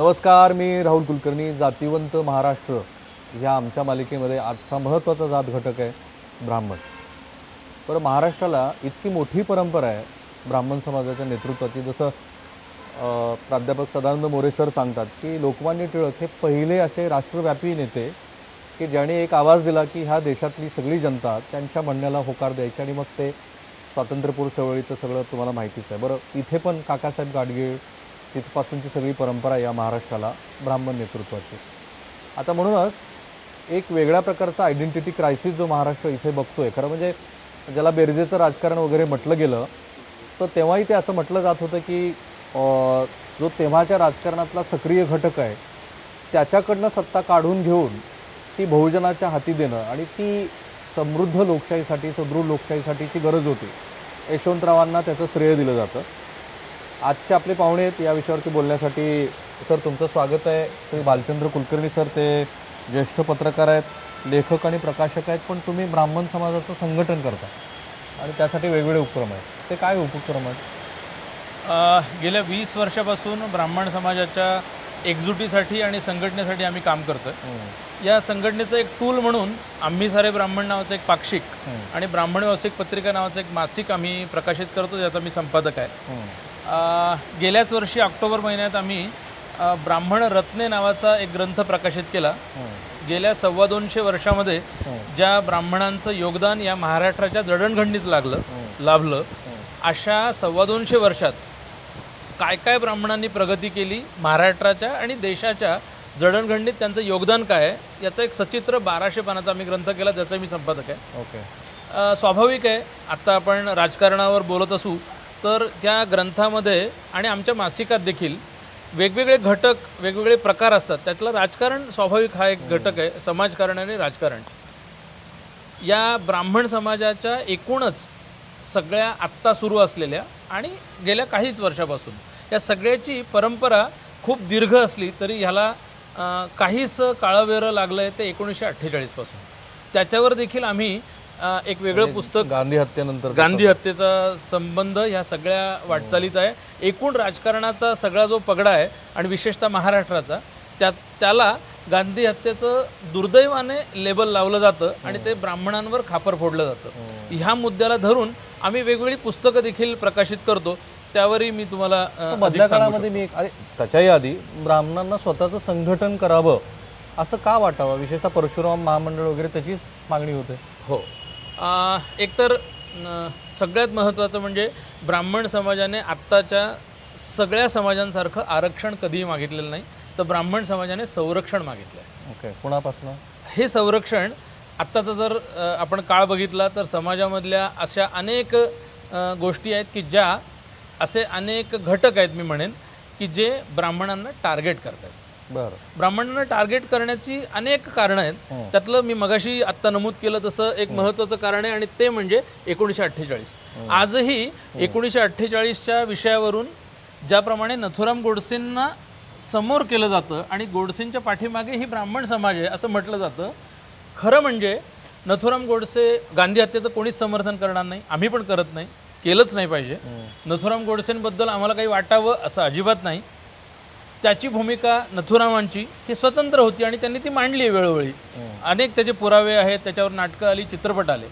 नमस्कार मी राहुल कुलकर्णी जातिवंत महाराष्ट्र. ह्या आमच्या मालिकेमध्ये आजचा महत्त्वाचा जात घटक आहे ब्राह्मण. बरं महाराष्ट्राला इतकी मोठी परंपरा आहे ब्राह्मण समाजाच्या नेतृत्वाची. जसं प्राध्यापक सदानंद मोरे सर सांगतात की लोकमान्य टिळक हे पहिले असे राष्ट्रव्यापी नेते की ज्याने एक आवाज दिला की ह्या देशातली सगळी जनता त्यांच्या म्हणण्याला होकार द्यायची आणि मग ते स्वातंत्र्यपूर चळवळीचं सगळं तुम्हाला माहितीच आहे. बरं इथे पण काकासाहेब गाडगीळ तिथपासूनची सगळी परंपरा या महाराष्ट्राला ब्राह्मण नेतृत्वाची. आता म्हणूनच एक वेगळ्या प्रकारचा आयडेंटिटी क्रायसिस जो महाराष्ट्र इथे बघतो आहे खरं म्हणजे ज्याला बेरजेचं राजकारण वगैरे म्हटलं गेलं तर तेव्हाही ते असं म्हटलं जात होतं की जो तेव्हाच्या राजकारणातला सक्रिय घटक आहे त्याच्याकडनं सत्ता काढून घेऊन ती बहुजनाच्या हाती देणं आणि ती समृद्ध लोकशाहीसाठी सुदृढ लोकशाहीसाठीची गरज होती. यशवंतरावांना त्याचं श्रेय दिलं जातं. आजचे आपले पाहुणे आहेत या विषयावरती बोलण्यासाठी. सर तुमचं स्वागत आहे. श्री बालचंद्र कुलकर्णी सर ते ज्येष्ठ पत्रकार आहेत लेखक आणि प्रकाशक आहेत पण तुम्ही ब्राह्मण समाजाचं संघटन करता. आणि त्यासाठी वेगवेगळे उपक्रम आहेत. ते काय उपक्रम आहेत? गेल्या वीस वर्षापासून ब्राह्मण समाजाच्या एकजुटीसाठी आणि संघटनेसाठी आम्ही काम करतो या संघटनेचं एक टूल म्हणून आम्ही सारे ब्राह्मण नावाचं एक पाक्षिक आणि ब्राह्मण व्यावसायिक पत्रिका नावाचं एक मासिक आम्ही प्रकाशित करतो ज्याचा मी संपादक आहे. गेल्याच वर्षी ऑक्टोबर महिन्यात आम्ही ब्राह्मण रत्ने नावाचा एक ग्रंथ प्रकाशित केला. गेल्या सव्वा दोनशे वर्षामध्ये ज्या ब्राह्मणांचं योगदान या महाराष्ट्राच्या जडणघडणीत लागलं लाभलं अशा सव्वा दोनशे वर्षात काय काय ब्राह्मणांनी प्रगती केली महाराष्ट्राच्या आणि देशाच्या जडणघडणीत त्यांचं योगदान काय आहे याचं एक सचित्र बाराशे पानाचा आम्ही ग्रंथ केला ज्याचा मी संपादक आहे. ओके. स्वाभाविक आहे आत्ता आपण राजकारणावर बोलत असू तर त्या ग्रंथामध्ये आणि आमच्या मासिकात देखील वेगवेगळे घटक वेगवेगळे प्रकार असतात. त्यातलं राजकारण स्वाभाविक हा एक घटक आहे. समाजकारण आणि राजकारण. या ब्राह्मण समाजाच्या एकूणच सगळ्या आत्ता सुरू असलेल्या आणि गेल्या काहीच वर्षापासून या सगळ्याची परंपरा खूप दीर्घ असली तरी ह्याला काहीच काळं लागलं आहे ते एकोणीसशे अठ्ठेचाळीसपासून. त्याच्यावर देखील आम्ही एक वेगळं पुस्तक गांधी हत्येनंतर गांधी हत्येचा संबंध ह्या सगळ्या वाटचालीत आहे. एकूण राजकारणाचा सगळा जो पगडा आहे आणि विशेषतः महाराष्ट्राचा त्या त्याला गांधी हत्येचं दुर्दैवाने लेबल लावलं जातं आणि ते ब्राह्मणांवर खापर फोडलं जातं. ह्या मुद्द्याला धरून आम्ही वेगवेगळी पुस्तकं देखील प्रकाशित करतो. त्यावरही मी तुम्हाला काळामध्ये मी अरे त्याच्याही आधी ब्राह्मणांना स्वतःचं संघटन करावं असं का वाटावं? विशेषतः परशुराम महामंडळ वगैरे त्याचीच मागणी होते. हो. एकतर सगळ्यात महत्त्वाचं म्हणजे ब्राह्मण समाजाने आत्ताच्या सगळ्या समाजांसारखं आरक्षण कधीही मागितलेलं नाही तर ब्राह्मण समाजाने संरक्षण मागितलं आहे ओके कुणापासून? हे संरक्षण आत्ताचा जर आपण काळ बघितला तर समाजामधल्या अशा अनेक गोष्टी आहेत की ज्या असे अनेक घटक आहेत मी म्हणेन की जे ब्राह्मणांना टार्गेट करतात बरं. ब्राह्मणांना टार्गेट करण्याची अनेक कारणं आहेत. त्यातलं मी मगाशी आत्ता नमूद केलं तसं एक महत्त्वाचं कारण आहे आणि ते म्हणजे एकोणीसशे अठ्ठेचाळीस. आजही एकोणीसशे अठ्ठेचाळीसच्या विषयावरून ज्याप्रमाणे नथुराम गोडसेंना समोर केलं जातं आणि गोडसेंच्या पाठीमागे ही ब्राह्मण समाज आहे असं म्हटलं जातं खरं म्हणजे नथुराम गोडसे गांधी हत्येचं कोणीच समर्थन करणार नाही आम्ही पण करत नाही केलंच नाही पाहिजे. नथुराम गोडसेंबद्दल आम्हाला काही वाटावं असं अजिबात नाही. त्याची भूमिका नथुरामांची ही स्वतंत्र होती आणि त्यांनी ती मांडली आहे वेळोवेळी अनेक त्याचे पुरावे आहेत त्याच्यावर नाटकं आली चित्रपट आले.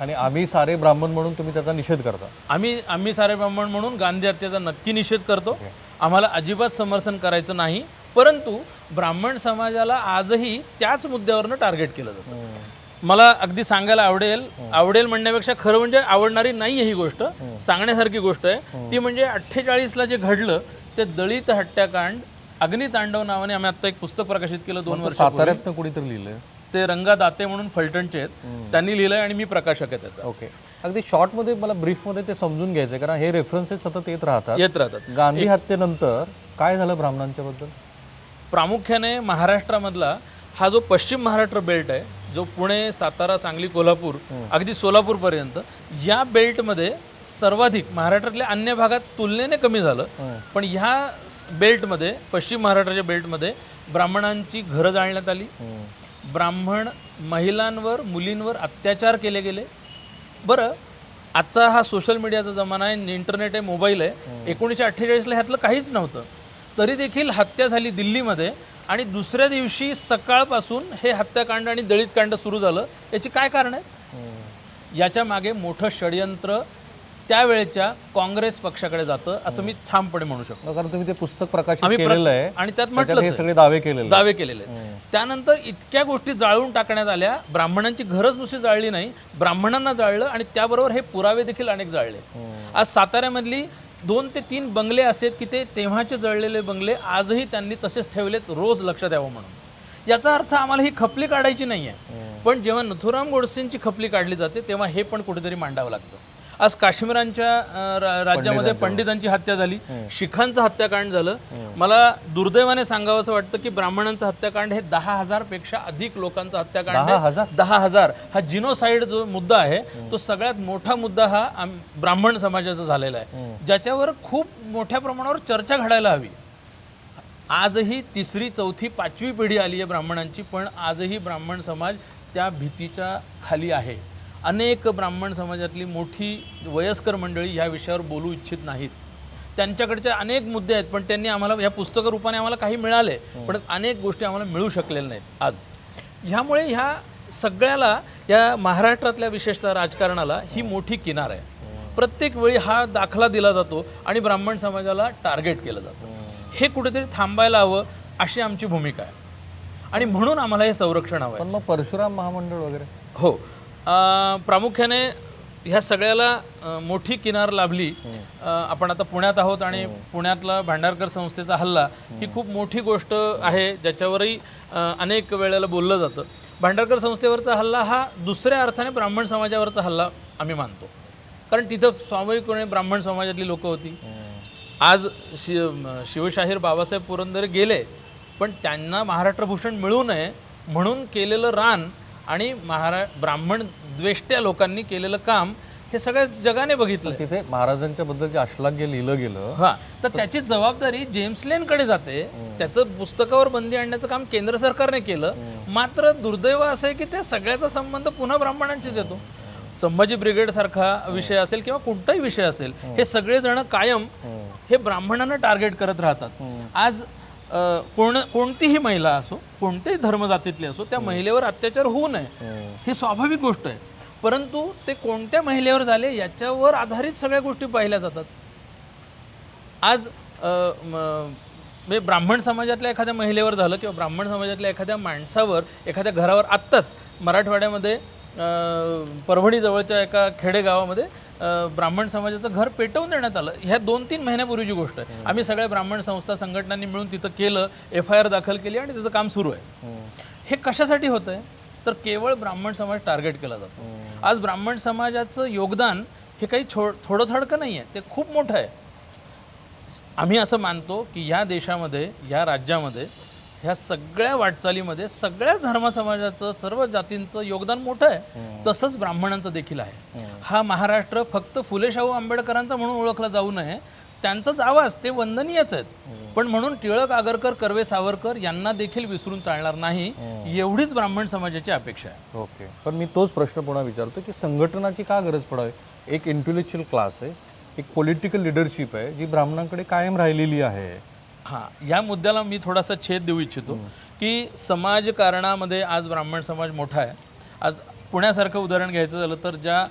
आणि आम्ही सारे ब्राह्मण म्हणून तुम्ही त्याचा निषेध करता. आम्ही आम्ही सारे ब्राह्मण म्हणून गांधी हत्येचा नक्की निषेध करतो. आम्हाला अजिबात समर्थन करायचं नाही. परंतु ब्राह्मण समाजाला आजही त्याच मुद्द्यावरनं टार्गेट केलं जातं. मला अगदी सांगायला आवडेल आवडेल म्हणण्यापेक्षा खरं म्हणजे आवडणारी नाही ही गोष्ट सांगण्यासारखी गोष्ट आहे. ती म्हणजे अठ्ठेचाळीसला जे घडलं ते दलित हत्याकांड अग्नितांडव नावाने आम्ही आता एक पुस्तक प्रकाशित केलं दोन वर्ष साताऱ्यातनं कुणीतरी लिहिलंय? ते रंगा दाते म्हणून फलटणचे आहेत. त्यांनी लिहिलंय आणि मी प्रकाशक आहे त्याचा. ओके. अगदी शॉर्टमध्ये मला ब्रीफमध्ये ते समजून घ्यायचं कारण हे रेफरन्सेस सतत येत राहतात. येत राहतात. गांधी हत्येनंतर काय झालं ब्राह्मणांच्या बद्दल? प्रामुख्याने महाराष्ट्रामधला हा जो पश्चिम महाराष्ट्र बेल्ट आहे जो पुणे सातारा सांगली कोल्हापूर अगदी सोलापूरपर्यंत या बेल्टमध्ये सर्वाधिक महाराष्ट्रातल्या अन्य भागात तुलनेने कमी झालं. पण ह्या बेल्टमध्ये पश्चिम महाराष्ट्राच्या बेल्टमध्ये ब्राह्मणांची घरं जाळण्यात आली. ब्राह्मण महिलांवर मुलींवर अत्याचार केले गेले. बरं आजचा हा सोशल मीडियाचा जमाना आहे इंटरनेट आहे मोबाईल आहे. एकोणीसशे अठ्ठेचाळीसला ह्यातलं काहीच नव्हतं. तरी देखील हत्या झाली दिल्लीमध्ये आणि दुसऱ्या दिवशी सकाळपासून हे हत्याकांड आणि दलित कांड सुरू झालं. याची काय कारण आहे? याच्या मागे मोठं षडयंत्र त्यावेळेच्या काँग्रेस पक्षाकडे जातं असं मी ठामपणे म्हणू शकतो. कारण तुम्ही ते पुस्तक प्रकाशित आम्ही प्र- केलेलं आहे. आणि त्यात त्याच्यात म्हटलं सगळे दावे केलेले दावे केलेले आहेत. त्यानंतर इतक्या गोष्टी जाळून टाकण्यात आल्या. ब्राह्मणांची घरच नुसती जाळली नाही. ब्राह्मणांना जाळलं आणि त्याबरोबर हे पुरावे देखील अनेक जाळले. आज साताऱ्यामधली दोन ते तीन बंगले असेत की ते तेव्हाचे जळलेले बंगले आजही त्यांनी तसेच ठेवलेत रोज लक्षात यावं म्हणून. याचा अर्थ आम्हाला ही खपली काढायची नाही आहे पण जेव्हा नथुराम गोडसेंची खपली काढली जाते तेव्हा हे पण कुठेतरी मांडावं लागतं. आज काश्मीरांच्या रा- राज्यामध्ये पंडितांची हत्या झाली. शिखांचं हत्याकांड झालं. मला दुर्दैवाने सांगावं असं वाटतं की ब्राह्मणांचं हत्याकांड हे दहा हजारपेक्षा अधिक लोकांचं हत्याकांड दहा आहे. हजार? दहा हजार. हा जिनोसाइड जो मुद्दा आहे तो सगळ्यात मोठा मुद्दा हा आम- ब्राह्मण समाजाचा झालेला आहे. ज्याच्यावर खूप मोठ्या प्रमाणावर चर्चा घडायला हवी. आजही तिसरी चौथी पाचवी पिढी आली आहे ब्राह्मणांची पण आजही ब्राह्मण समाज त्या भीतीच्या खाली आहे. अनेक ब्राह्मण समाजातली मोठी वयस्कर मंडळी ह्या विषयावर बोलू इच्छित नाहीत. त्यांच्याकडचे अनेक मुद्दे आहेत पण त्यांनी आम्हाला या पुस्तक रूपाने आम्हाला काही मिळाले पण अनेक गोष्टी आम्हाला मिळू शकलेल्या नाहीत आज. ह्यामुळे ह्या सगळ्याला या महाराष्ट्रातल्या विशेषतः राजकारणाला ही मोठी किनार आहे. प्रत्येक वेळी हा दाखला दिला जातो आणि ब्राह्मण समाजाला टार्गेट केलं जातं. हे. कुठेतरी थांबायला हवं अशी आमची भूमिका आहे. आणि म्हणून आम्हाला हे संरक्षण हवं मग परशुराम महामंडळ वगैरे? हो. प्रामुख्याने ह्या सगळ्याला मोठी किनार लाभली. आपण आता पुण्यात आहोत आणि पुण्यातला भांडारकर संस्थेचा हल्ला ही खूप मोठी गोष्ट आहे ज्याच्यावरही अनेक वेळेला बोललं जातं. भांडारकर संस्थेवरचा हल्ला हा दुसऱ्या अर्थाने ब्राह्मण समाजावरचा हल्ला आम्ही मानतो. कारण तिथं स्वाभाविकपणे ब्राह्मण समाजातली लोकं होती. आज शि शिवशाहीर बाबासाहेब पुरंदरे गेले पण त्यांना महाराष्ट्र भूषण मिळू नये म्हणून केलेलं रान आणि महारा ब्राह्मण द्वेष्ट्या लोकांनी केलेलं काम हे सगळ्या जगाने बघितलं तिथे महाराजांच्या बद्दल जे अश्लाघ्य लिहिलं गेलं. हा तर त्याची जबाबदारी जेम्स लेनकडे जाते. त्याचं पुस्तकावर बंदी आणण्याचं काम केंद्र सरकारने केलं. मात्र दुर्दैव असं आहे की त्या सगळ्याचा संबंध पुन्हा ब्राह्मणांशीच येतो. संभाजी ब्रिगेड सारखा विषय असेल किंवा कोणताही विषय असेल हे सगळेजण कायम हे ब्राह्मणांना टार्गेट करत राहतात. आज कोण कोणतीही महिला असो कोणत्याही धर्मजातीतली असो त्या महिलेवर अत्याचार होऊ नये. ही. स्वाभाविक गोष्ट आहे. परंतु ते कोणत्या महिलेवर झाले याच्यावर आधारित सगळ्या गोष्टी पाहिल्या जातात. आज म्हणजे ब्राह्मण समाजातल्या एखाद्या महिलेवर झालं किंवा ब्राह्मण समाजातल्या एखाद्या माणसावर एखाद्या घरावर आत्ताच मराठवाड्यामध्ये अ, परभणी जवळच्या एका खेडेगावामध्ये ब्राह्मण समाजाचं घर पेटवून देण्यात आलं. ह्या दोन तीन महिन्यापूर्वीची गोष्ट आहे. आम्ही सगळ्या ब्राह्मण संस्था संघटनांनी मिळून तिथं केलं एफ आय आर दाखल केली आणि त्याचं काम सुरू आहे. हे कशासाठी होतं आहे? तर केवळ ब्राह्मण समाज टार्गेट केला जातो. आज ब्राह्मण समाजाचं योगदान हे काही छो थोडं थोडकं नाही आहे. ते खूप मोठं आहे. आम्ही असं मानतो की या देशामध्ये या राज्यामध्ये ह्या सगळ्या वाटचालीमध्ये सगळ्या धर्मसमाजाचं सर्व जातींचं योगदान मोठं आहे. तसंच ब्राह्मणांचं देखील आहे. हा महाराष्ट्र फक्त फुले शाहू आंबेडकरांचा म्हणून ओळखला जाऊ नये. त्यांचाच आवाज ते वंदनीयच आहेत. पण म्हणून टिळक आगरकर कर्वे सावरकर यांना देखील विसरून चालणार नाही. एवढीच ब्राह्मण समाजाची अपेक्षा आहे. ओके. पण मी तोच प्रश्न पुन्हा विचारतो की संघटनाची का गरज पडावी? एक इंटेलेक्च्युअल क्लास आहे. एक पॉलिटिकल लिडरशिप आहे जी ब्राह्मणांकडे कायम राहिलेली आहे. हां या मुद्द्याला मी थोडासा छेद देऊ इच्छितो की समाजकारणामध्ये आज ब्राह्मण समाज मोठा आहे. आज पुण्यासारखं उदाहरण घ्यायचं झालं तर ज्या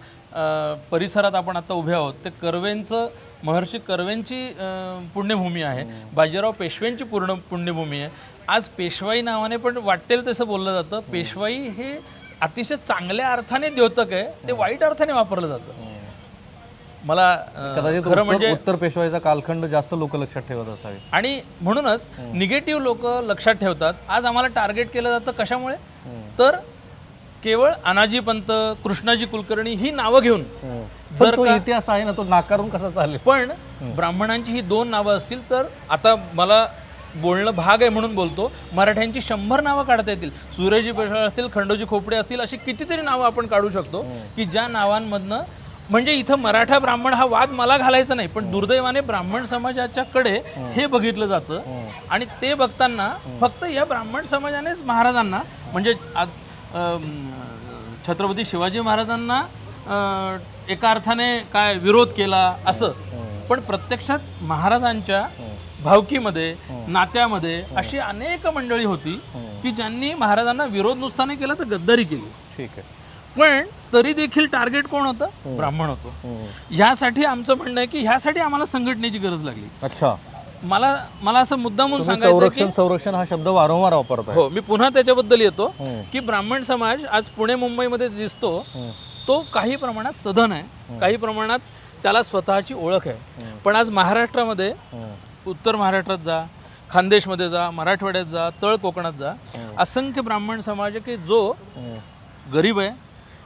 परिसरात आपण आता उभे आहोत ते कर्वेंचं महर्षी कर्वेंची पुण्यभूमी आहे. बाजीराव पेशव्यांची पूर्ण पुण्यभूमी आहे. आज पेशवाई नावाने पण वाटेल तसं बोललं जातं. पेशवाई हे अतिशय चांगल्या अर्थाने द्योतक आहे. ते वाईट अर्थाने वापरलं जातं. मला कदाचित खरं म्हणजे उत्तर पेशवाईचा कालखंड जास्त लोक लक्षात ठेवत असावे. आणि म्हणूनच निगेटिव्ह लोक लक्षात ठेवतात. आज आम्हाला टार्गेट केलं जातं कशामुळे? तर केवळ अनाजी पंत कृष्णाजी कुलकर्णी ही नावं घेऊन जर का- इतिहास आहे ना तो नाकारून कसा चालेल? पण ब्राह्मणांची ही दोन नावं असतील तर आता मला बोलणं भाग आहे म्हणून बोलतो. मराठ्यांची शंभर नावं काढता येतील. सूर्यजी पेशवा असतील खंडोजी खोपडे असतील अशी कितीतरी नावं आपण काढू शकतो की ज्या नावांमधनं म्हणजे इथं मराठा ब्राह्मण हा वाद मला घालायचा नाही पण दुर्दैवाने ब्राह्मण समाजाच्याकडे हे. बघितलं जातं. आणि ते बघताना फक्त या ब्राह्मण समाजानेच महाराजांना म्हणजे छत्रपती शिवाजी महाराजांना एका अर्थाने काय विरोध केला असं. पण प्रत्यक्षात महाराजांच्या भावकीमध्ये नात्यामध्ये अशी अनेक मंडळी होती की ज्यांनी महाराजांना विरोध नुसता नाही केला तर गद्दारी केली. ठीक आहे. पण तरी देखील टार्गेट कोण होतं? ब्राह्मण होतं. ह्यासाठी आमचं म्हणणं आहे की ह्यासाठी आम्हाला संघटनेची गरज लागली. अच्छा. मला मला असं मुद्दामून तुम्ही सांगायचं संरक्षण संरक्षण हा शब्द वारंवार वापरताय. की हो मी पुन्हा त्याच्याबद्दल येतो हम्म. की ब्राह्मण समाज आज पुणे मुंबईमध्ये दिसतो. तो काही प्रमाणात सधन आहे. काही प्रमाणात त्याला स्वतःची ओळख आहे. पण आज महाराष्ट्रामध्ये. उत्तर महाराष्ट्रात जा खानदेशमध्ये जा मराठवाड्यात जा तळ कोकणात जा असंख्य ब्राह्मण समाज आहे की जो. गरीब आहे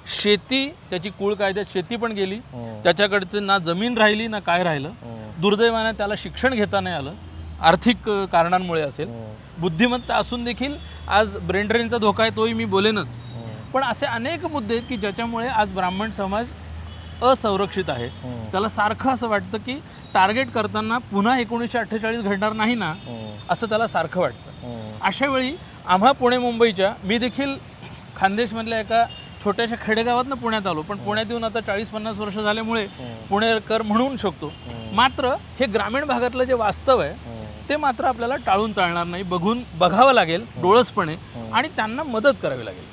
शेती त्याची कुळ कायद्यात शेती पण गेली हम्म. त्याच्याकडचं ना जमीन राहिली ना काय राहिलं हम्म. दुर्दैवाने त्याला शिक्षण घेता नाही आलं आर्थिक कारणांमुळे असेल हम्म. बुद्धिमत्ता असून देखील आज ब्रेन ड्रेनचा धोका आहे तोही मी बोलेनच. पण असे अनेक मुद्दे आहेत की ज्याच्यामुळे आज ब्राह्मण समाज असंरक्षित आहे. त्याला सारखं असं वाटतं की टार्गेट करताना पुन्हा एकोणीसशे अठ्ठेचाळीस घडणार नाही ना. असं त्याला सारखं वाटतं. अशा वेळी आम्हा पुणे मुंबईच्या मी देखील खानदेशमधल्या एका छोट्याशा खेडेगावातनं पुण्यात आलो. पण पुण्यात येऊन आता चाळीस पन्नास वर्ष झाल्यामुळे पुणेकर म्हणून शकतो. मात्र हे ग्रामीण भागातलं जे वास्तव आहे. ते मात्र आपल्याला टाळून चालणार नाही. बघून बघावं लागेल डोळसपणे आणि त्यांना मदत करावी लागेल.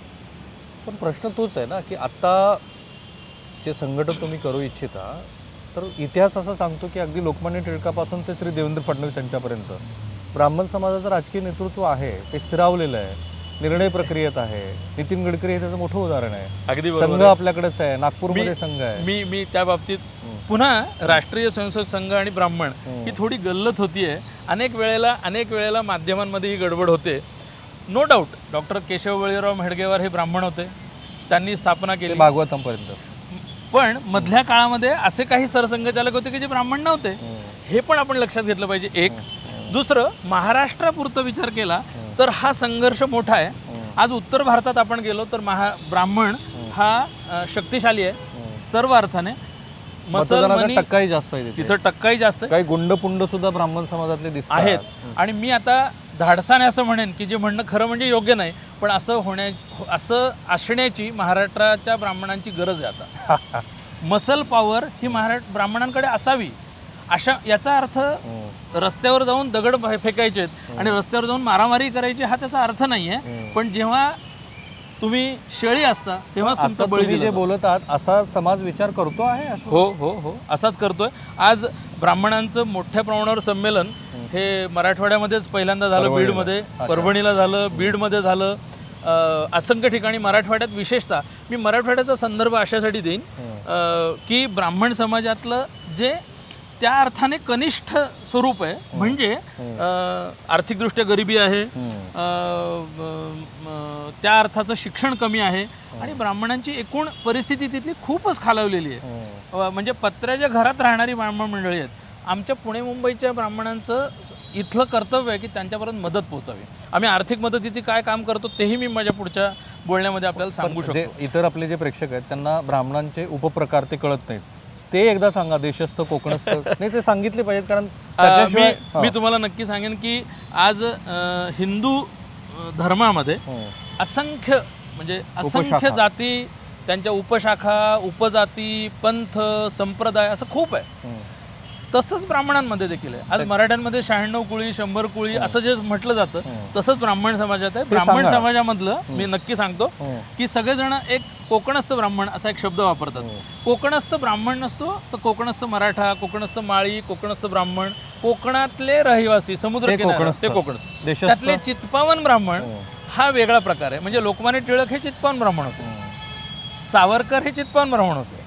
पण प्रश्न तोच आहे ना की आता जे संघटन तुम्ही करू इच्छिता तर इतिहास असा सांगतो की अगदी लोकमान्य टिळकापासून ते श्री देवेंद्र फडणवीस यांच्यापर्यंत. ब्राह्मण समाजाचं राजकीय नेतृत्व आहे ते स्थिरावलेलं आहे. निर्णय प्रक्रियेत आहे. नितीन गडकरी हे त्याचं मोठं उदाहरण आहे. अगदी संघ आपल्याकडेच आहे. नागपूरमध्ये संघ आहे. मी मी त्या बाबतीत पुन्हा राष्ट्रीय स्वयंसेवक संघ आणि ब्राह्मण ही थोडी गल्लत होतीये. अनेक वेळेला अनेक वेळेला माध्यमांमध्ये ही गडबड होते. No doubt doctor Keshav Balirao Hedgewar हे ब्राह्मण होते. त्यांनी स्थापना ते केली. भागवतांपर्यंत पण मधल्या काळामध्ये असे काही सरसंघचालक होते की जे ब्राह्मण नव्हते. हे पण आपण लक्षात घेतलं पाहिजे. एक दुसरं महाराष्ट्रापुरतं विचार केला तर हा संघर्ष मोठा आहे. आज उत्तर भारतात आपण गेलो तर महा ब्राह्मण हा शक्तिशाली आहे सर्व अर्थाने. मसल टक्काही जास्त आहे तिथे. टक्काही जास्त. काही गुंड पुंड सुद्धा ब्राह्मण समाजातले आहेत. आणि मी आता धाडसाने असं म्हणेन की जे म्हणणं खरं म्हणजे योग्य नाही पण असं होण्या असं असण्याची महाराष्ट्राच्या ब्राह्मणांची गरज आहे आता. मसल पॉवर ही महाराष्ट्र ब्राह्मणांकडे असावी अशा याचा अर्थ. रस्त्यावर जाऊन दगड फेकायचे आहेत. आणि रस्त्यावर जाऊन मारामारी करायची हा त्याचा अर्थ नाही आहे पण जेव्हा तुम्ही शेळी असता तेव्हाच तुमचा बळी जे बोलत आहात असा समाज विचार करतो आहे? हो हो हो. असाच करतोय. आज ब्राह्मणांचं मोठ्या प्रमाणावर संमेलन हे मराठवाड्यामध्येच पहिल्यांदा झालं. बीडमध्ये. परभणीला झालं बीडमध्ये झालं. असंख्य ठिकाणी मराठवाड्यात विशेषतः. मी मराठवाड्याचा संदर्भ अशासाठी देईन. की ब्राह्मण समाजातलं जे त्या अर्थाने कनिष्ठ स्वरूप आहे. म्हणजे आर्थिकदृष्ट्या गरिबी आहे. त्या अर्थाचं शिक्षण कमी आहे. आणि ब्राह्मणांची एकूण परिस्थिती तिथली खूपच खालावलेली आहे. म्हणजे पत्र्याच्या घरात राहणारी ब्राह्मण मंडळी आहेत. आमच्या पुणे मुंबईच्या ब्राह्मणांचं इथलं कर्तव्य आहे की त्यांच्यापर्यंत मदत पोहोचावी. आम्ही आर्थिक मदतीची काय काम करतो तेही मी माझ्या पुढच्या बोलण्यामध्ये आपल्याला सांगू शकतो. इतर आपले जे प्रेक्षक आहेत त्यांना ब्राह्मणांचे उपप्रकार ते कळत नाहीत. ते एकदा सांगा देशस्थ कोकणस्थ नाही ते सांगितले पाहिजेत कारण अ, मी त्याच्याशिवाय- मी तुम्हाला नक्की सांगेन की आज अ, हिंदू अ, धर्मामध्ये हं. असंख्य म्हणजे असंख्य उपशाखा. जाती त्यांच्या उपशाखा उपजाती पंथ संप्रदाय असं खूप आहे. तसंच ब्राह्मणांमध्ये देखील आहे. आज मराठ्यांमध्ये शहाण्णव कुळी शंभर कुळी असं जे म्हटलं जातं तसंच ब्राह्मण समाजात आहे. ब्राह्मण. समाजामधलं मी नक्की सांगतो हं. की सगळेजण एक कोकणस्थ ब्राह्मण असा एक शब्द वापरतात. कोकणस्थ ब्राह्मण नसतो तर कोकणस्थ मराठा कोकणस्थ माळी कोकणस्थ ब्राह्मण कोकणातले रहिवासी समुद्र ते कोकणस्थ. त्यातले चित्पावन ब्राह्मण हं. हा वेगळा प्रकार आहे. म्हणजे लोकमान्य टिळक हे चित्पावन ब्राह्मण होते. सावरकर हे चित्पावन ब्राह्मण होते.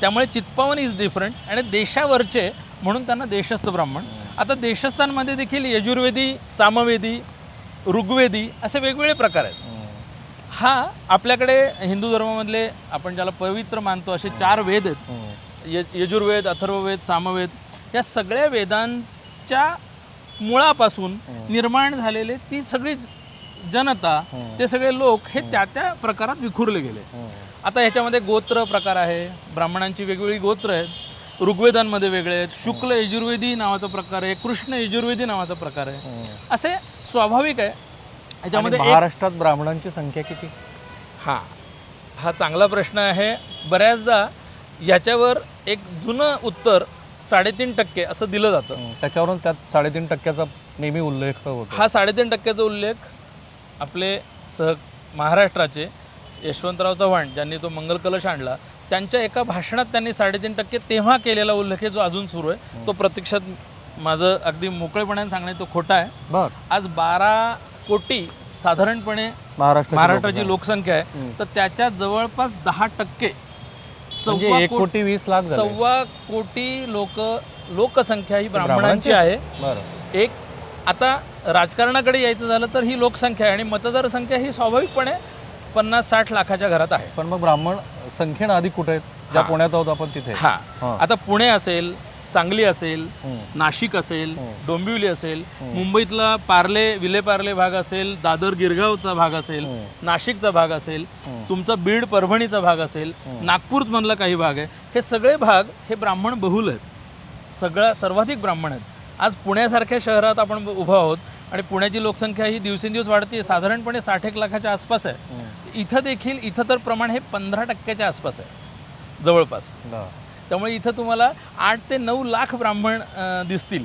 त्यामुळे चित्पावन इज डिफरंट आणि देशावरचे म्हणून त्यांना देशस्थ ब्राह्मण. आता देशस्थांमध्ये देखील यजुर्वेदी सामवेदी ऋग्वेदी असे वेगवेगळे प्रकार आहेत. हा आपल्याकडे हिंदू धर्मामधले आपण ज्याला पवित्र मानतो असे चार वेद आहेत. यजुर्वेद अथर्ववेद सामवेद या सगळ्या वेदांच्या मुळापासून निर्माण झालेले ती सगळी जनता ते सगळे लोक हे त्या त्या प्रकारात विखुरले गेले. आता ह्याच्यामध्ये गोत्र प्रकार आहे. ब्राह्मणांची वेगवेगळी गोत्र आहेत. ऋग्वेदांमध्ये वेगळे आहेत. शुक्ल यजुर्वेदी नावाचा प्रकार आहे कृष्ण यजुर्वेदी नावाचा प्रकार आहे. हं. असे स्वाभाविक आहे. एक- महाराष्ट्रात ब्राह्मणांची संख्या किती? हा हा चांगला प्रश्न आहे. बऱ्याचदा याच्यावर एक जुनं उत्तर साडेतीन टक्के असं दिलं जातं. हं. त्याच्यावरून त्यात साडेतीन टक्क्याचा नेहमी उल्लेख होतो. हा साडेतीन टक्क्याचा उल्लेख आपले सह महाराष्ट्राचे यशवंतराव चव्हाण ज्यांनी तो मंगल कलश आणला त्यांच्या एका भाषणात त्यांनी साडेतीन टक्के तेव्हा केलेला उल्लेख आहे जो अजून सुरू आहे. तो प्रत्यक्षात माझं अगदी मोकळेपणाने सांगणे तो खोटा आहे. आज बारा कोटी साधारणपणे महाराष्ट्र महाराष्ट्राची लोकसंख्या आहे. तर त्याच्या जवळपास दहा टक्के म्हणजे सव्वा कोटी वीस लाख सव्वा कोटी लोक लोकसंख्या ही ब्राह्मणांची? आहे. एक आता राजकारणाकडे यायचं झालं तर ही लोकसंख्या आहे आणि मतदारसंख्या ही स्वाभाविकपणे पन्नास साठ लाखाच्या घरात आहे. पण मग ब्राह्मण संख्येनं अधिक कुठे आहेत ज्या हा. पुण्यात आहोत आपण तिथे हा हा. आता पुणे असेल सांगली असेल. नाशिक असेल हं. डोंबिवली असेल. मुंबईतला पार्ले विले पार्ले भाग असेल दादर गिरगावचा भाग असेल हं. नाशिकचा भाग असेल. तुमचा बीड परभणीचा भाग असेल हं. नागपूर मधला काही भाग आहे हे सगळे भाग हे ब्राह्मण बहुल आहेत सगळ्या सर्वाधिक ब्राह्मण आहेत आज पुण्यासारख्या शहरात आपण उभं आहोत आणि पुण्याची लोकसंख्या ही दिवसेंदिवस वाढते. साधारणपणे साठ एक लाखाच्या आसपास आहे. इथं देखील इथं तर प्रमाण हे पंधरा टक्क्याच्या आसपास आहे. जवळपास. त्यामुळे इथं तुम्हाला आठ ते नऊ लाख ब्राह्मण दिसतील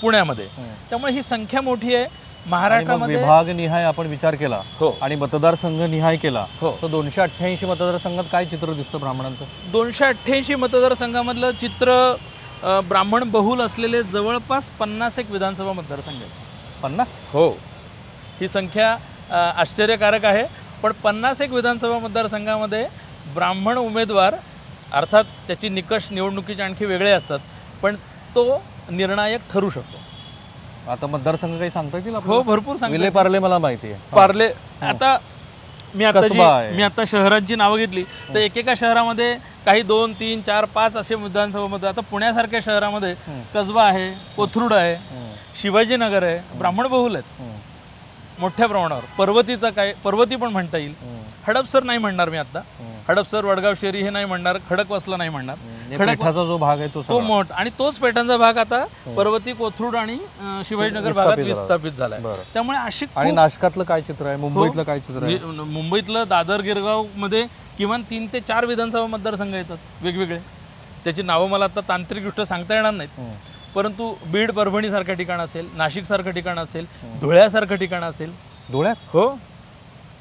पुण्यामध्ये. त्यामुळे ही संख्या मोठी आहे. महाराष्ट्रामध्ये विभाग निहाय आपण विचार केला. हो. आणि मतदारसंघ निहाय केला. हो. तर दोनशे अठ्ठ्याऐंशी मतदारसंघात काय चित्र दिसतं ब्राह्मणांचं? दोनशे अठ्ठ्याऐंशी मतदारसंघामधलं चित्र ब्राह्मण बहुल असलेले जवळपास पन्नास एक विधानसभा मतदारसंघ आहेत. पन्नास? हो. ही संख्या आश्चर्यकारक आहे. पण पन्नास एक विधानसभा मतदारसंघामध्ये ब्राह्मण उमेदवार अर्थात त्याची निकष निवडणुकीचे आणखी वेगळे असतात पण तो निर्णायक ठरू शकतो. आता मतदारसंघ काही सांगता येतील हो? भरपूर सांगता विले पार्ले मला माहिती आहे. पार्ले आता मी आता जी. मी आता शहरांची नावं घेतली तर एकेका शहरामध्ये काही दोन तीन चार पाच असे विधानसभा मत आता पुण्यासारख्या शहरामध्ये. कसबा आहे कोथरूड आहे. शिवाजीनगर आहे ब्राह्मण बहुल आहेत. हं. मोठ्या प्रमाणावर. पर्वतीचा काय पर्वती पण म्हणता येईल. हं. हडपसर नाही म्हणणार मी आता. हं. हडपसर वडगाव शेरी हे नाही म्हणणार खडकवासला नाही म्हणणार. खडक- पेठाचा जो भाग आहे तो तो. मोठ आणि तोच पेठांचा भाग आता पर्वती कोथरूड आणि शिवाजीनगर भागात विस्थापित झाला. विस्थापित झालाय. त्यामुळे अशी आणि नाशकातलं काय चित्र आहे? मुंबईतलं काय चित्र आहे? मुंबईतलं दादर गिरगावमध्ये किमान तीन ते चार विधानसभा मतदारसंघ येतात वेगवेगळे. त्याची नावं मला आता तांत्रिकदृष्ट्या सांगता येणार नाहीत. हं. परंतु बीड परभणी सारखं ठिकाण असेल नाशिक सारखं ठिकाण असेल धुळ्यासारखं ठिकाण असेल धुळ्यात हो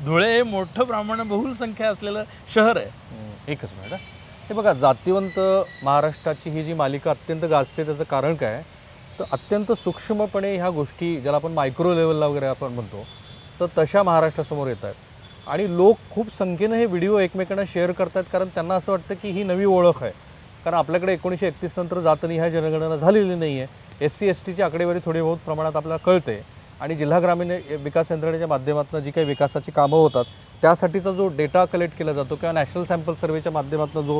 धुळे हे मोठं ब्राह्मण बहुल संख्या असलेलं शहर आहे हं. एकच मिनिट हा. हे बघा जातिवंत महाराष्ट्राची ही जी मालिका अत्यंत गाजते त्याचं कारण काय? तर अत्यंत सूक्ष्मपणे ह्या गोष्टी ज्याला आपण मायक्रो लेवलला वगैरे आपण म्हणतो तर तशा महाराष्ट्रासमोर येत आहेत आणि लोक खूप संख्येनं हे व्हिडिओ एकमेकांना शेअर करतात कारण त्यांना असं वाटतं की ही नवी ओळख आहे कारण आपल्याकडे एकोणीसशे एकतीस नंतर ह्या जनगणना झालेली नाही आहे एस सी एस टीची आकडेवारी थोडी बहुत प्रमाणात आपल्याला कळते. आणि जिल्हा ग्रामीण विकास यंत्रणेच्या माध्यमातून जी काही विकासाची कामं होतात त्यासाठीचा जो डेटा कलेक्ट केला जातो किंवा नॅशनल सॅम्पल सर्वेच्या माध्यमातून जो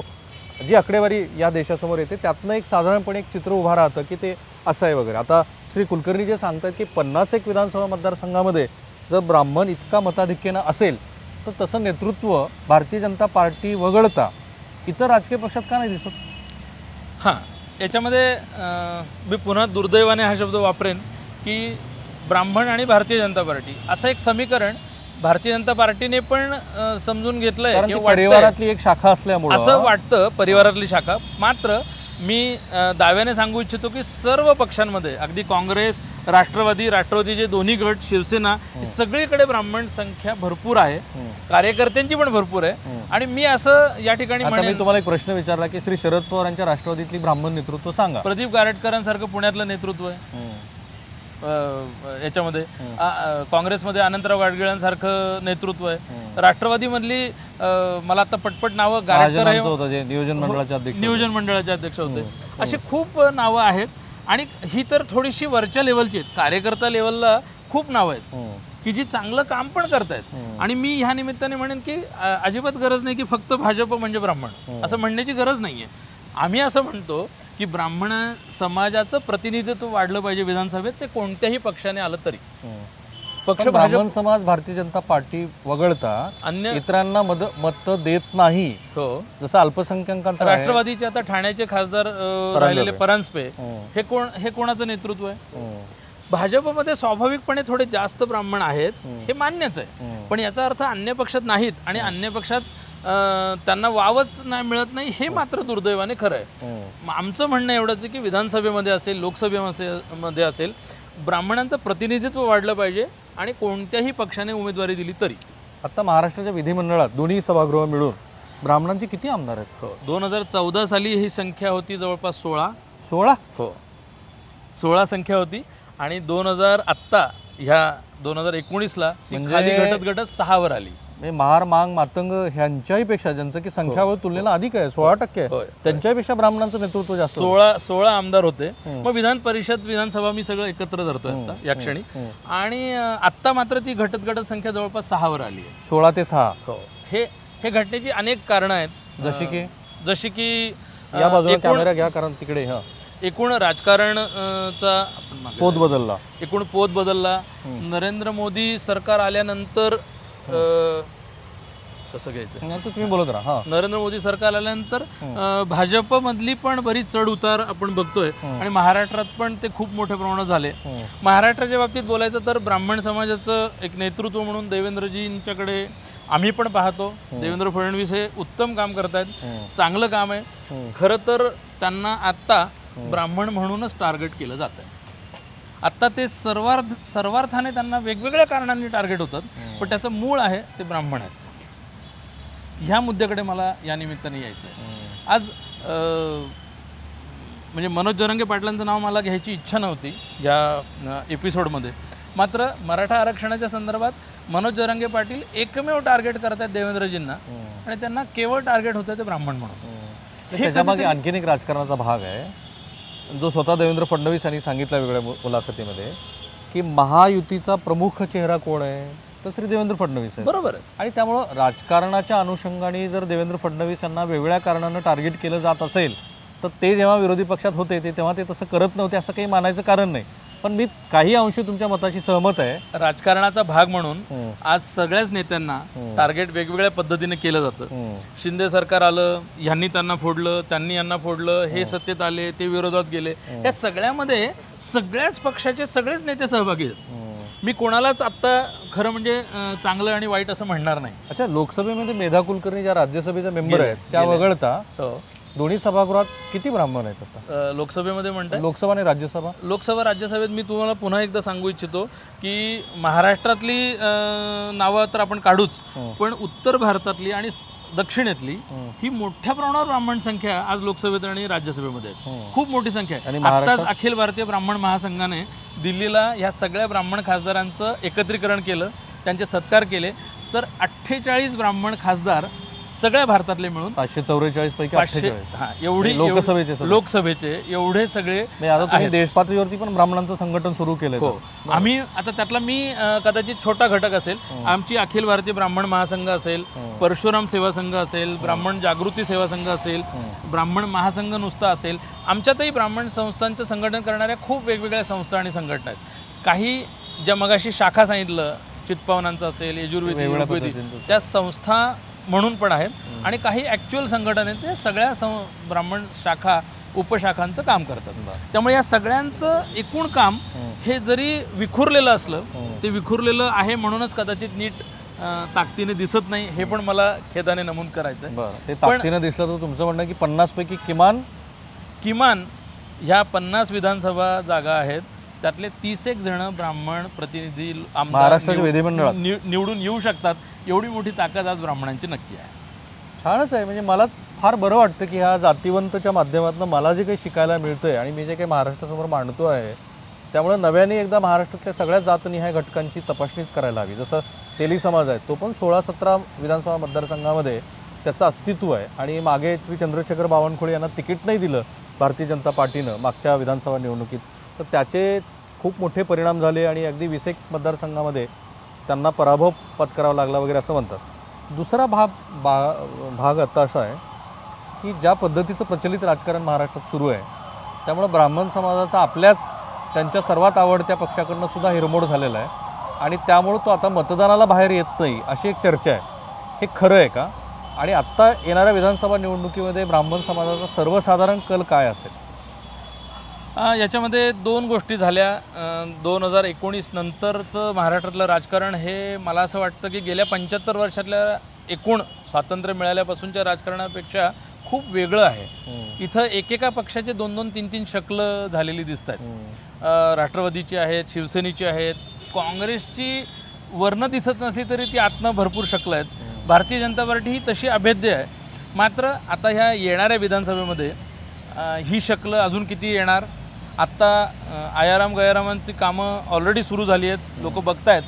जी आकडेवारी या देशासमोर येते त्यातनं एक साधारणपणे एक चित्र उभं राहतं की ते असं आहे वगैरे. आता श्री कुलकर्णी जे सांगतात की पन्नास एक विधानसभा मतदारसंघामध्ये जर ब्राह्मण इतका मताधिक्यानं असेल तर तसं नेतृत्व भारतीय जनता पार्टी वगळता इतर राजकीय पक्षात का नाही दिसत? हां याच्यामध्ये मी पुन्हा दुर्दैवाने हा शब्द वापरेन की ब्राह्मण आणि भारतीय जनता पार्टी असं एक समीकरण भारतीय जनता पार्टीने पण समजून घेतलंय. परिवारातली एक शाखा असल्यामुळं असं वाटतं परिवारातली शाखा मात्र मी दाव्याने सांगू इच्छितो की सर्व पक्षांमध्ये अगदी काँग्रेस राष्ट्रवादी राष्ट्रवादीचे दोन्ही गट शिवसेना ही. सगळीकडे ब्राह्मण संख्या भरपूर आहे. हं. कार्यकर्त्यांची पण भरपूर आहे. हं. आणि मी असं या ठिकाणी मी तुम्हाला एक प्रश्न विचारला की श्री शरद पवार यांच्या राष्ट्रवादीतली ब्राह्मण नेतृत्व सांगा. प्रदीप गारटकरांसारखं पुण्यातलं नेतृत्व आहे. याच्यामध्ये. काँग्रेसमध्ये अनंतराव गाडगिळांसारखं नेतृत्व आहे. हं. राष्ट्रवादीमधली मला आता पटपट नावं जे नियोजन मंडळाचे अध्यक्ष होते. नियोजन मंडळाचे अध्यक्ष होते. अशी खूप नावं आहेत. आणि ही तर थोडीशी वरच्या लेवलची आहेत. कार्यकर्ता लेवलला खूप नावं आहेत. हं. की जी चांगलं काम पण करतायत. हं. आणि मी ह्या निमित्ताने म्हणेन की अजिबात गरज नाही की फक्त भाजप म्हणजे ब्राह्मण. असं म्हणण्याची गरज नाहीये. आम्ही असं म्हणतो की ब्राह्मण समाजाचं प्रतिनिधित्व वाढलं पाहिजे विधानसभेत ते कोणत्याही पक्षाने आलं तरी. पक्ष पण भाजप ब्राह्मण समाज भारतीय जनता पार्टी वगळता अन्य इतरांना मद मत देत नाही हो जसं अल्पसंख्याकांचं. राष्ट्रवादीचे आता ठाण्याचे खासदार अ, राहिलेले परांजपे हं. हे कोण हे कोणाचं नेतृत्व आहे हं. भाजपमध्ये स्वाभाविकपणे थोडे जास्त ब्राह्मण आहेत हं. मान्यच आहे. पण याचा अर्थ अन्य पक्षात नाहीत आणि अन्य पक्षात त्यांना वावच नाही मिळत नाही हे मात्र दुर्दैवाने खरं आहे. मग आमचं म्हणणं एवढंच आहे की विधानसभेमध्ये असेल लोकसभेमध्ये मध्ये असेल ब्राह्मणांचं प्रतिनिधित्व वाढलं पाहिजे आणि कोणत्याही पक्षाने उमेदवारी दिली तरी. आता महाराष्ट्राच्या विधिमंडळात दोन्ही सभागृह मिळून ब्राह्मणांचे किती आमदार आहेत? हो दोन हजार चौदा साली ही संख्या होती जवळपास सोळा. सोळा? हो. सोळा संख्या होती आणि दोन हजार आत्ता ह्या दोन हजार एकोणीसला ती म्हणजे- खाली घटत घटत सहावर आली. म्हणजे महार मांग मातंग ह्यांच्याही पेक्षा ज्यांचं की संख्याबळ तुलनेला अधिक आहे सोळा टक्के आहे. होय त्यांच्यापेक्षा ब्राह्मणांचं नेतृत्व जास्त होतं. सोळा सोळा आमदार होते. मग विधान परिषद विधानसभा मी सगळं एकत्र धरतोय आता या क्षणी. आणि अं, आत्ता मात्र ती घटत घटत संख्या जवळपास सहावर आली आहे. सोळा ते सहा. हो. हे हे घटनेची अनेक कारणं आहेत. जशी की? जशी की अं, या बाजूला एकूण कॅमेरा घ्या कारण तिकडे हा. एकूण राजकारण अं, चा आपण मागे पोत बदलला. एकूण पोत बदलला. नरेंद्र मोदी सरकार आल्यानंतर अं, कसं घ्यायचं? नाही, तुम्ही बोलत राहा हा. नरेंद्र मोदी सरकार आल्यानंतर अं, भाजपमधली पण बरीच चढ उतार आपण बघतोय. आणि महाराष्ट्रात पण ते खूप मोठ्या प्रमाणात झाले. हम्म. महाराष्ट्राच्या बाबतीत बोलायचं तर ब्राह्मण समाजाचं एक नेतृत्व म्हणून देवेंद्रजींच्याकडे आम्ही पण पाहतो. देवेंद्र फडणवीस हे उत्तम काम करतायत. चांगलं काम आहे. हम्म. खरं तर त्यांना आत्ता ब्राह्मण म्हणूनच टार्गेट केलं जात आहे आत्ता ते सर्वार्थ सर्वार्थाने त्यांना वेगवेगळ्या कारणांनी टार्गेट होतात पण त्याचं मूळ आहे ते ब्राह्मण आहेत. ह्या मुद्द्याकडे मला या निमित्ताने यायचं आहे. आज म्हणजे मनोज जरंगे पाटलांचं नाव मला घ्यायची इच्छा नव्हती या एपिसोडमध्ये मात्र मराठा आरक्षणाच्या संदर्भात मनोज जरंगे पाटील एकमेव टार्गेट करत आहेत देवेंद्रजींना. आणि त्यांना केवळ टार्गेट होतं ते ब्राह्मण म्हणून. त्याच्यामागे आणखीन एक राजकारणाचा भाग आहे. जो स्वतः देवेंद्र फडणवीस यांनी सांगितला वेगळ्या मुलाखतीमध्ये की महायुतीचा प्रमुख चेहरा कोण आहे? तर श्री देवेंद्र फडणवीस आहे बरोबर आहे. आणि त्यामुळं राजकारणाच्या अनुषंगाने जर देवेंद्र फडणवीस यांना वेगळ्या कारणानं टार्गेट केलं जात असेल तर ते जेव्हा विरोधी पक्षात होते ते तेव्हा ते तसं करत नव्हते असं काही मानायचं कारण नाही. पण मी काही अंशी तुमच्या मताशी सहमत आहे. राजकारणाचा भाग म्हणून हम्म, आज सगळ्याच नेत्यांना हम्म. टार्गेट वेगवेगळ्या पद्धतीने केलं जातं. हम्म, शिंदे सरकार आलं ह्यांनी त्यांना फोडलं त्यांनी यांना फोडलं हे सत्तेत आले ते विरोधात गेले. या सगळ्यामध्ये सगळ्याच पक्षाचे सगळेच नेते सहभागी आहेत. हम्म. मी कोणालाच आत्ता खरं म्हणजे अं, चांगलं आणि वाईट असं म्हणणार नाही. अच्छा लोकसभेमध्ये मेधा कुलकर्णी ज्या राज्यसभेच्या मेंबर आहेत त्या. वगळता हो. दोन्ही सभागृहात किती ब्राह्मण आहेत आता अं, लोकसभेमध्ये म्हणताय लोकसभा आणि राज्यसभा लोकसभा राज्यसभेत मी तुम्हाला पुन्हा एकदा सांगू इच्छितो की महाराष्ट्रातली अं, नावं तर आपण काढूच हं. पण उत्तर भारतातली आणि दक्षिणेतली हं. ही मोठ्या प्रमाणावर ब्राह्मण संख्या आज लोकसभेत आणि राज्यसभेमध्ये आहे हं. खूप मोठी संख्या आणि आहे महाराष्ट्रात? आत्ताच अखिल भारतीय ब्राह्मण महासंघाने दिल्लीला ह्या सगळ्या ब्राह्मण खासदारांचं एकत्रीकरण केलं त्यांचे सत्कार केले तर अठ्ठेचाळीस ब्राह्मण खासदार सगळ्या भारतातले मिळून पाचशे चौवेचाळीस पैकी पाचशे हा एवढी लोकसभेचे लोकसभेचे एवढे सगळे म्हणजे आता तुम्ही देश पातळीवरती पण ब्राह्मणांचं संघटन सुरू केलंय हो. आम्ही आता त्यातला मी अं, कदाचित छोटा घटक असेल. आमची अखिल भारतीय ब्राह्मण महासंघ असेल परशुराम सेवा संघ असेल ब्राह्मण जागृती सेवा संघ असेल ब्राह्मण महासंघ नुसता असेल आमच्यातही ब्राह्मण संस्थांचं संघटन करणाऱ्या खूप वेगवेगळ्या संस्था आणि संघटना आहेत. काही ज्या मगाशी शाखा सांगितलं चित्पावनांचं असेल यजुर्वेदी वेगवेगळ्या. त्या संस्था म्हणून पण आहेत. आणि काही ॲक्च्युअल संघटना आहेत ते सगळ्या सं ब्राह्मण शाखा उपशाखांचं काम करतात. त्यामुळे या सगळ्यांचं एकूण काम हे जरी विखुरलेलं असलं ते विखुरलेलं आहे म्हणूनच कदाचित नीट ताकदीने दिसत नाही हे पण मला खेदाने नमूद करायचं ते ताकदीनं दिसलं तर तुमचं म्हणणं की पन्नास पैकी किमान? किमान ह्या पन्नास विधानसभा जागा आहेत. त्यातले तीस एक जण ब्राह्मण प्रतिनिधी आमदार महाराष्ट्राच्या. निव- निवडून येऊ शकतात. एवढी मोठी ताकद आज ब्राह्मणांची नक्की आहे. छानच आहे. म्हणजे मला फार बरं वाटतं की ह्या जातीवंतच्या माध्यमातून मला जे काही शिकायला मिळतं आहे आणि मी जे काही महाराष्ट्रासमोर मांडतो आहे त्यामुळे नव्याने एकदा महाराष्ट्रातल्या सगळ्या जातनिहाय घटकांची तपासणीच करायला हवी. जसं तेली समाज आहे तो पण सोळा सतरा विधानसभा मतदारसंघामध्ये त्याचं अस्तित्व आहे. आणि मागे श्री चंद्रशेखर बावनकुळे यांना तिकीट नाही दिलं भारतीय जनता पार्टीनं मागच्या विधानसभा निवडणुकीत. तर त्याचे खूप मोठे परिणाम झाले आणि अगदी विसेक मतदारसंघामध्ये त्यांना पराभव पत्करावा लागला वगैरे असं म्हणतात. दुसरा भाग बा भाग आता असा आहे की ज्या पद्धतीचं प्रचलित राजकारण महाराष्ट्रात सुरू आहे त्यामुळं ब्राह्मण समाजाचा आपल्याच त्यांच्या सर्वात आवडत्या पक्षाकडनं सुद्धा हिरमोड झालेला आहे. आणि त्यामुळं तो आता मतदानाला बाहेर येत नाही अशी एक चर्चा आहे. हे खरं आहे का? आणि आत्ता येणाऱ्या विधानसभा निवडणुकीमध्ये ब्राह्मण समाजाचा सर्वसाधारण कल काय असेल? याच्यामध्ये दोन गोष्टी झाल्या. दोन हजार एकोणीस नंतरचं महाराष्ट्रातलं राजकारण हे मला असं वाटतं की गेल्या पंच्याहत्तर वर्षातल्या एकूण स्वातंत्र्य मिळाल्यापासूनच्या राजकारणापेक्षा खूप वेगळं आहे. इथं एकेका पक्षाचे दोन दोन तीन तीन शकल झालेली दिसत आहेत. राष्ट्रवादीची आहेत शिवसेनेची आहेत. काँग्रेसची वर्ण दिसत नसली तरी ती आतनं भरपूर शकलं आहेत. भारतीय जनता पार्टी ही तशी अभेद्य आहे. मात्र आता ह्या येणाऱ्या विधानसभेमध्ये ही शकलं अजून किती येणार? आत्ता आयाराम गयारामांची कामं ऑलरेडी सुरू झाली आहेत लोक बघतायत.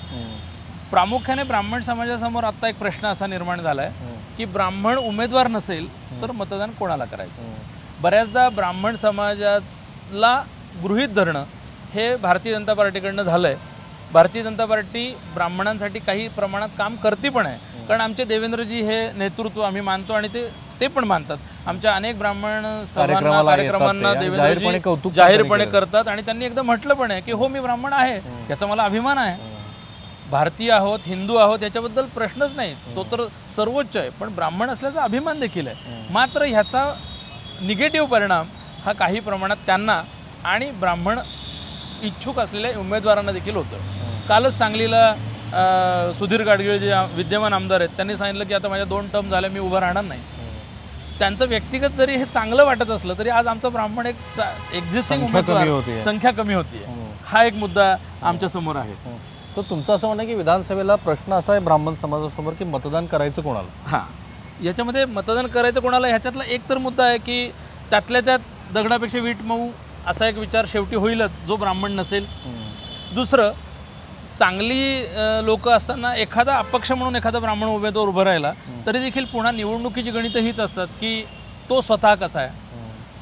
प्रामुख्याने ब्राह्मण समाजासमोर आत्ता एक प्रश्न असा निर्माण झाला आहे की ब्राह्मण उमेदवार नसेल तर मतदान कोणाला करायचं? बऱ्याचदा ब्राह्मण समाजाला गृहीत धरणं हे भारतीय जनता पार्टीकडनं झालं आहे भारतीय जनता पार्टी ब्राह्मणांसाठी काही प्रमाणात काम करते पण आहे. कारण आमचे देवेंद्रजी हे नेतृत्व आम्ही मानतो आणि ते ते पण मानतात. आमच्या अनेक ब्राह्मण सभांना कार्यक्रमांना देवेंद्रजी कौतुक पण जाहीरपणे करतात आणि त्यांनी एकदा म्हटलं पण आहे की हो मी ब्राह्मण आहे. याचा मला अभिमान आहे. भारतीय आहोत हिंदू आहोत याच्याबद्दल प्रश्नच नाही. तो तर सर्वोच्च आहे. पण ब्राह्मण असल्याचा अभिमान देखील आहे. मात्र ह्याचा निगेटिव्ह परिणाम हा काही प्रमाणात त्यांना आणि ब्राह्मण इच्छुक असलेल्या उमेदवारांना देखील होतो कालच सांगलीला सुधीर गाडगीळ जे विद्यमान आमदार आहेत त्यांनी सांगितलं की आता माझ्या दोन टर्म झाल्या मी उभं राहणार नाही. त्यांचं व्यक्तिगत जरी हे चांगलं वाटत असलं तरी आज आमचा ब्राह्मण एक एक्झिस्टिंग संख्या कमी उमेदवार. संख्या कमी होतीये. हा. एक मुद्दा आमच्यासमोर आहे. तर तुमचं असं म्हणणं की विधानसभेला प्रश्न असा आहे ब्राह्मण समाजासमोर की मतदान करायचं कोणाला? हां. याच्यामध्ये मतदान करायचं कोणाला ह्याच्यातला एक तर मुद्दा आहे की त्यातल्या त्यात दगडापेक्षा वीट मऊ असा एक विचार शेवटी होईलच जो ब्राह्मण नसेल. दुसरं चांगली लोक असताना एखादा अपक्ष म्हणून एखादा ब्राह्मण उमेदवार उभं राहिला तरी देखील पुन्हा निवडणुकीची गणितं हीच असतात की तो स्वतः कसा आहे.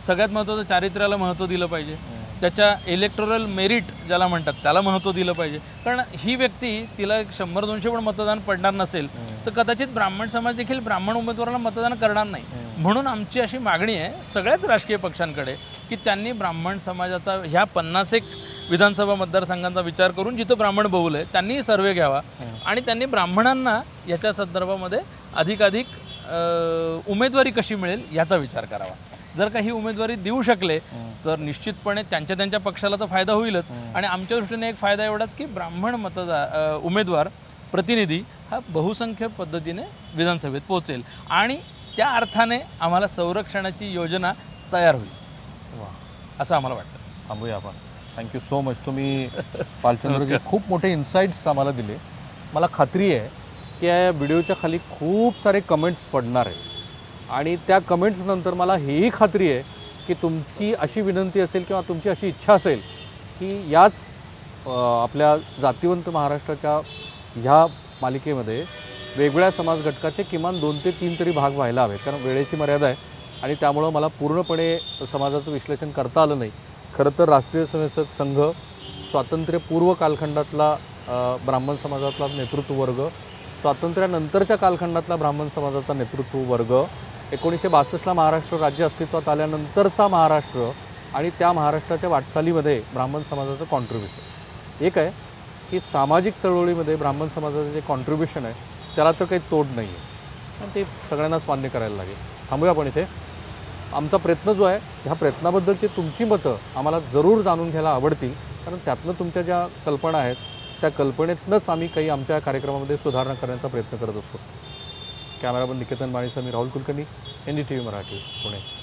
सगळ्यात महत्त्वाचं चारित्र्याला महत्त्व दिलं पाहिजे. त्याच्या इलेक्टोरल मेरिट ज्याला म्हणतात त्याला महत्त्व दिलं पाहिजे. कारण ही व्यक्ती तिला एक शंभर दोनशे पण मतदान पडणार नसेल तर कदाचित ब्राह्मण समाज देखील ब्राह्मण उमेदवाराला मतदान करणार नाही. म्हणून आमची अशी मागणी आहे सगळ्याच राजकीय पक्षांकडे की त्यांनी ब्राह्मण समाजाचा ह्या पन्नास एक विधानसभा मतदारसंघांचा विचार करून जिथं ब्राह्मण बहुल आहे त्यांनी सर्वे घ्यावा. आणि त्यांनी ब्राह्मणांना याच्या संदर्भामध्ये अधिकाधिक उमेदवारी कशी मिळेल याचा विचार करावा. जर का ही उमेदवारी देऊ शकले तर निश्चितपणे त्यांच्या त्यांच्या पक्षाला तर फायदा होईलच. आणि आमच्या दृष्टीने एक फायदा एवढाच की ब्राह्मण मतदार उमेदवार प्रतिनिधी हा बहुसंख्य पद्धतीने विधानसभेत पोहोचेल. आणि त्या अर्थाने आम्हाला संरक्षणाची योजना तयार होईल. असं आम्हाला वाटतं. थांबूया आपण. थँक्यू सो मच तुम्ही पालचंद्रजी खूप मोठे इन्साईट्स आम्हाला दिले. मला खात्री आहे की या व्हिडिओच्या खाली खूप सारे कमेंट्स पडणार आहे आणि त्या कमेंट्स नंतर मला हेही खात्री आहे की तुमची अशी विनंती असेल किंवा तुमची अशी इच्छा असेल की याच आपल्या जातिवंत महाराष्ट्राच्या ह्या मालिकेमध्ये वेगवेगळ्या समाज घटकाचे किमान दोन ते तीन तरी भाग व्हायला हवेत. कारण वेळेची मर्यादा आहे आणि त्यामुळं मला पूर्णपणे समाजाचं विश्लेषण करता आलं नाही. खरं तर राष्ट्रीय स्वयंसेवक संघ स्वातंत्र्यपूर्व कालखंडातला ब्राह्मण समाजातला नेतृत्व वर्ग स्वातंत्र्यानंतरच्या कालखंडातला ब्राह्मण समाजाचा नेतृत्व वर्ग एकोणीसशे बासष्टला महाराष्ट्र राज्य अस्तित्वात आल्यानंतरचा महाराष्ट्र आणि त्या महाराष्ट्राच्या वाटचालीमध्ये ब्राह्मण समाजाचं कॉन्ट्रीब्युशन एक आहे की सामाजिक चळवळीमध्ये ब्राह्मण समाजाचं जे कॉन्ट्रीब्युशन आहे त्याला तर काही तोड नाही आहे आणि ते सगळ्यांनाच मान्य करायला लागेल. थांबूया आपण इथे. आमचा प्रयत्न जो आहे ह्या प्रयत्नाबद्दलची तुमची मतं आम्हाला जरूर जाणून घ्यायला आवडतील. कारण त्यातनं तुमच्या ज्या कल्पना आहेत त्या कल्पनेतनंच आम्ही काही आमच्या कार्यक्रमामध्ये सुधारणा करण्याचा प्रयत्न करत असतो. कॅमेरामन निकेतन माणीसह मी Rahul Kulkarni N D T V Marathi Pune.